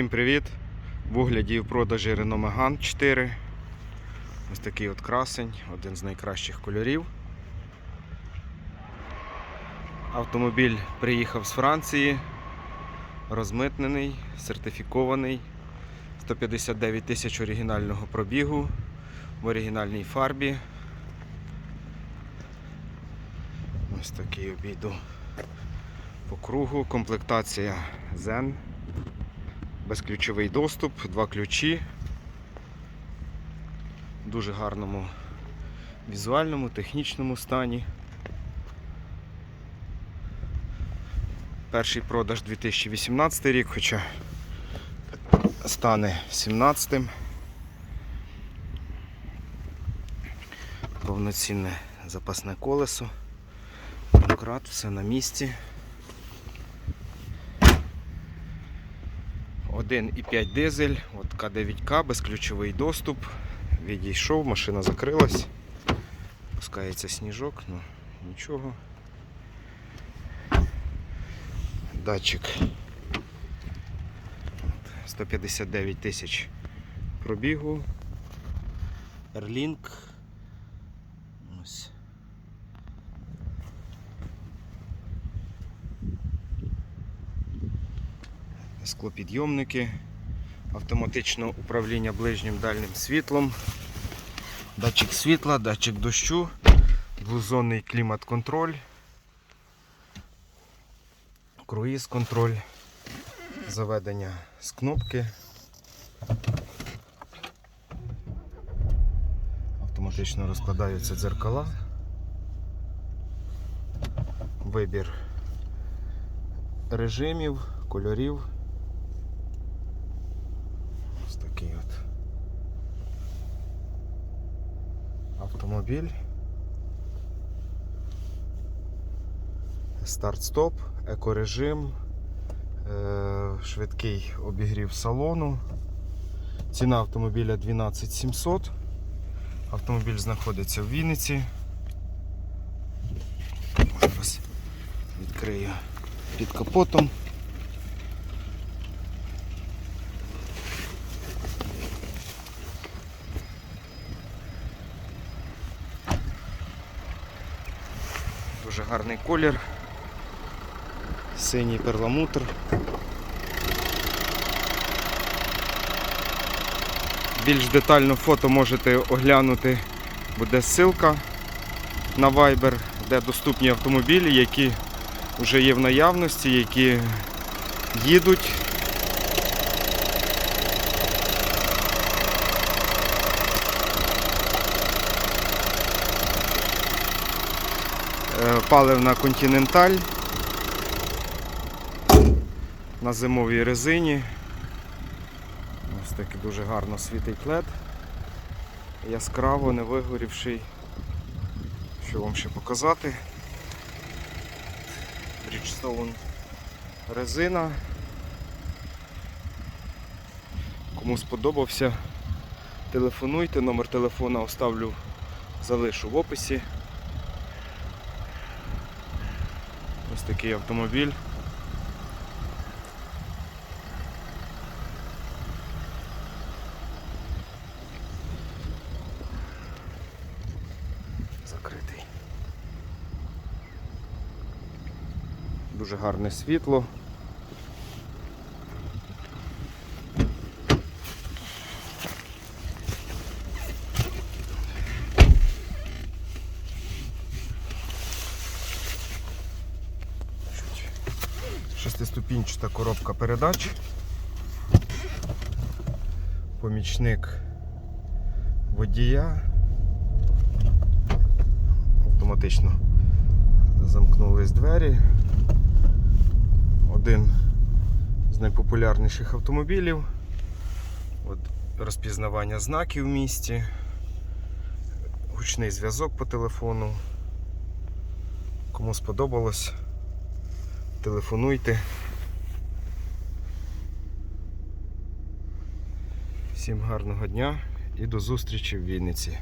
Всім привіт! В огляді і в продажі Renault Megane 4. Ось такий от красень, один з найкращих кольорів. Автомобіль приїхав з Франції, розмитнений, сертифікований, 159 тисяч оригінального пробігу в оригінальній фарбі. Ось такий обійду по кругу, комплектація Zen безключовий доступ, два ключі. В дуже гарному візуальному, технічному стані. Перший продаж 2018 рік, хоча стане 17-м. Повноцінне запасне колесо. Домкрат, все на місці. 1,5 дизель, от К9К, безключовий доступ. Відійшов, машина закрилась. Пускається сніжок, ну нічого. Датчик. 159 тисяч пробігу. Airlink. Ось. Склопідйомники, автоматичне управління ближнім дальнім світлом, датчик світла, датчик дощу, двозонний клімат-контроль, круїз-контроль, заведення з кнопки. Автоматично розкладаються дзеркала. Вибір режимів, кольорів. Ось такий от автомобіль. Старт-стоп, екорежим, е, швидкий обігрів салону. Ціна автомобіля 12700. Автомобіль знаходиться в Вінниці. Зараз відкрию під капотом. Дуже гарний колір. Синій перламутр. Більш детально фото можете оглянути, буде ссылка на Viber, де доступні автомобілі, які вже є в наявності, які їдуть. Паливна Continental на зимовій резині. Ось такий дуже гарно світить лед. Яскраво, не вигорівший. Що вам ще показати? Bridgestone резина. Кому сподобався, телефонуйте, номер телефона оставлю, залишу в описі. Ось такий автомобіль. Закритий. Дуже гарне світло. Шестиступінчата коробка передач. Помічник водія. Автоматично замкнулись двері. Один з найпопулярніших автомобілів. От розпізнавання знаків в місті, гучний зв'язок по телефону. Кому сподобалось, телефонуйте. Всім гарного дня і до зустрічі в Вінниці.